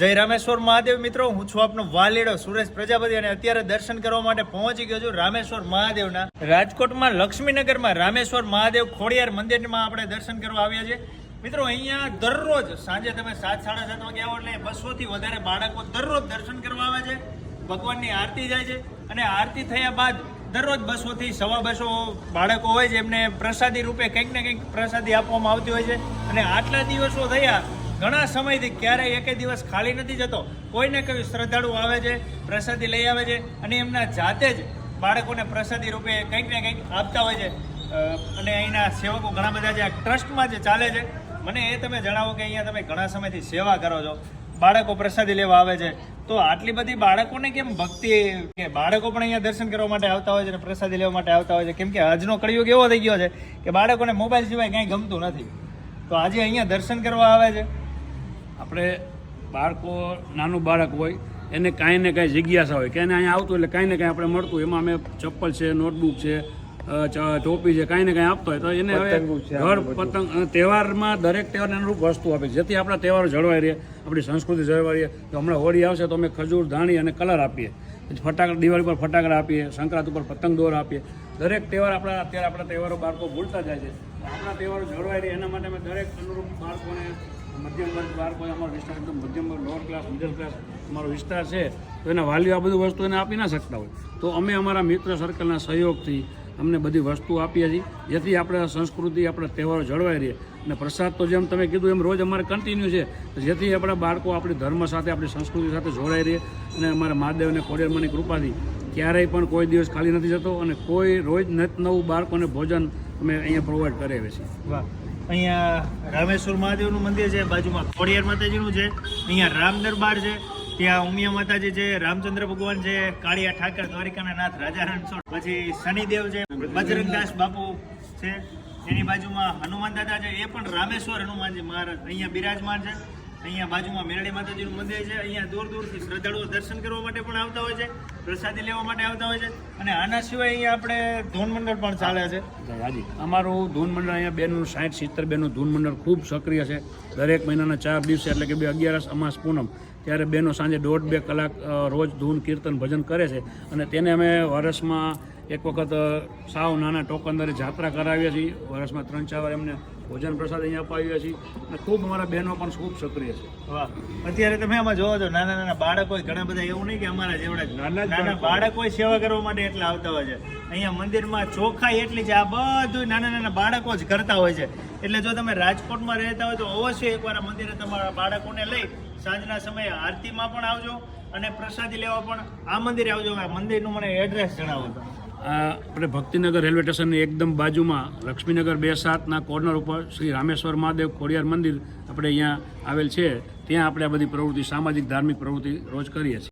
જય રામેશ્વર મહાદેવ મિત્રો, હું છું આપનો વાલેડો સુરેશ પ્રજાપતિ અને અત્યારે દર્શન કરવા માટે પહોંચી ગયો છું રામેશ્વર મહાદેવના. રાજકોટમાં લક્ષ્મીનગરમાં રામેશ્વર મહાદેવ ખોડિયાર મંદિરમાં આપણે દર્શન કરવા આવ્યા છે મિત્રો, અહીંયા દરરોજ સાંજે તમે સાત, સાડા સાત વાગે આવો એટલે બસોથી વધારે બાળકો દરરોજ દર્શન કરવા આવે છે. ભગવાનની આરતી જાય છે અને આરતી થયા બાદ દરરોજ બસોથી સવા બસો બાળકો હોય છે. એમને પ્રસાદી રૂપે કંઈક ને કંઈક પ્રસાદી આપવામાં આવતી હોય છે. અને આટલા દિવસો થયા ઘણા સમયથી ક્યારેય એકે દિવસ ખાલી નથી જતો. કોઈને કોઈ શ્રદ્ધાળુ આવે છે, પ્રસાદી લઈ આવે છે અને એમના જાતે જ બાળકોને પ્રસાદી રૂપે કંઈક ને કંઈક આપતા હોય છે. અને અહીંના સેવકો ઘણા બધા જે ટ્રસ્ટમાં જે ચાલે છે, મને એ તમે જણાવો કે અહીંયા તમે ઘણા સમયથી સેવા કરો છો. બાળકો પ્રસાદી લેવા આવે છે. તો આટલી બધી બાળકોને કેમ ભક્તિ કે બાળકો પણ અહીંયા દર્શન કરવા માટે આવતા હોય છે અને પ્રસાદી લેવા માટે આવતા હોય છે? કેમ કે આજનો કળિયુગ એવો થઈ ગયો છે કે બાળકોને મોબાઈલ સિવાય કાંઈ ગમતું નથી. તો આજે અહીંયા દર્શન કરવા આવે છે. આપણે બાળકો નાનું બાળક હોય એને કાંઈ ને કાંઈ જિજ્ઞાસા હોય કે એને અહીંયા આવતું એટલે કાંઈ ને કાંઈ આપણે મળતું એમાં અમે ચપ્પલ છે નોટબુક છે ટોપી છે કાંઈ ને કાંઈ આપતો હોય. તો એને હવે ઘર પતંગ અને તહેવારમાં દરેક તહેવારને અનુરૂપ વસ્તુ આપે જેથી આપણા તહેવારો જળવાઈ રહે આપણી સંસ્કૃતિ જળવાઈ રહે. તો હમણાં હોળી આવશે તો અમે ખજૂર ધાણી અને કલર આપીએ. ફટાકડા દિવાળી પર ફટાકડા આપીએ સંક્રાંત ઉપર પતંગ દોર આપીએ. દરેક તહેવાર આપણા અત્યારે આપણા તહેવારો બાળકો ભૂલતા જાય છે. આપણા તહેવારો જળવાઈ રહે એના માટે અમે દરેક અનુરૂપ બાળકોને મધ્યમ વર્ગ બાળકો અમારો વિસ્તાર એકદમ મધ્યમ વર્ગ લોઅર ક્લાસ મિડલ ક્લાસ અમારો વિસ્તાર છે, તો એના વાલીઓ આ બધું વસ્તુ એને આપી ના શકતા હોય. તો અમે અમારા મિત્ર સર્કલના સહયોગથી અમને બધી વસ્તુ આપીએ છીએ. જેથી આપણે સંસ્કૃતિ, આપણા તહેવારો જળવાઈ રહે. અને પ્રસાદ તો જેમ તમે કીધું એમ રોજ અમારે કન્ટિન્યુ છે. જેથી આપણા બાળકો આપણી ધર્મ સાથે, આપણી સંસ્કૃતિ સાથે જોડાઈ રહે અને અમારા મહાદેવ અને ખોડિયારમાંની કૃપાથી ક્યારેય પણ કોઈ દિવસ ખાલી નથી જતો અને કોઈ રોજ નત નવું બાળકોને ભોજન અમે અહીંયા પ્રોવાઈડ કરાવીએ છીએ. વાહ. અહીંયા રામેશ્વર મહાદેવનું મંદિર છે, બાજુમાં ખોડિયાર માતાજીનું છે, અહીંયા રામ દરબાર છે, ત્યાં ઉમિયા માતાજી છે, રામચંદ્ર ભગવાન છે, કાળિયા ઠાકર, દ્વારિકાના નાથ રાજા રણછોડ પછી શનિદેવ છે, બજરંગદાસ બાપુ છે, એની બાજુમાં હનુમાન દાદા છે, એ પણ રામેશ્વર હનુમાનજી મહારાજ, અહીંયા બિરાજમાન છે. અહીંયા બાજુમાં મેરડી માતાજીનું મંદિર છે. અહીંયા દૂર દૂરથી શ્રદ્ધાળુઓ દર્શન કરવા માટે પણ આવતા હોય છે, પ્રસાદી લેવા માટે આવતા હોય છે. અને આના સિવાય અહીંયા આપણે ધૂન મંડળ પણ ચાલે છે. હાજી અમારું ધૂન મંડળ અહીંયા બેનું સાઠ સિત્તેર બેનું ધૂન મંડળ ખૂબ સક્રિય છે. દરેક મહિનાના ચાર દિવસે એટલે કે બે અગિયારસ અમાસ પૂનમ, ત્યારે બેનો સાંજે દોઢ બે કલાક રોજ ધૂન, કીર્તન, ભજન કરે છે. અને તેને અમે વર્ષમાં એક વખત સાવ નાના ટોકનદારી જાત્રા કરાવીએ છીએ. વર્ષમાં ત્રણ ચાર વાર એમને ભોજન પ્રસાદ અહીંયા અપાવીએ છીએ. અને ખૂબ અમારા બહેનો પણ ખૂબ સક્રિય છે. વાહ. અત્યારે તમે આમાં જોવો છો નાના નાના બાળકો ઘણા બધા એવું નહીં કે અમારા જેવડા નાના નાના બાળકો સેવા કરવા માટે એટલા આવતા હોય છે. અહીંયા મંદિરમાં ચોખાઈ એટલી છે આ બધું નાના નાના બાળકો જ કરતા હોય છે. એટલે જો તમે રાજકોટમાં રહેતા હોય તો અવશ્ય એકવાર મંદિરે તમારા બાળકોને લઈ સાંજના સમયે આરતીમાં પણ આવજો અને પ્રસાદી લેવા પણ આ મંદિરે આવજો. આ મંદિરનું મને એડ્રેસ જણાવો આપણે ભક્તિનગર રેલવે સ્ટેશનની એકદમ બાજુમાં લક્ષ્મીનગર બે સાતના કોર્નર ઉપર શ્રી રામેશ્વર મહાદેવ ખોડિયાર મંદિર આપણે અહીંયા આવેલ છે. ત્યાં આપણે આ બધી પ્રવૃત્તિ, સામાજિક, ધાર્મિક પ્રવૃત્તિ રોજ કરીએ છીએ.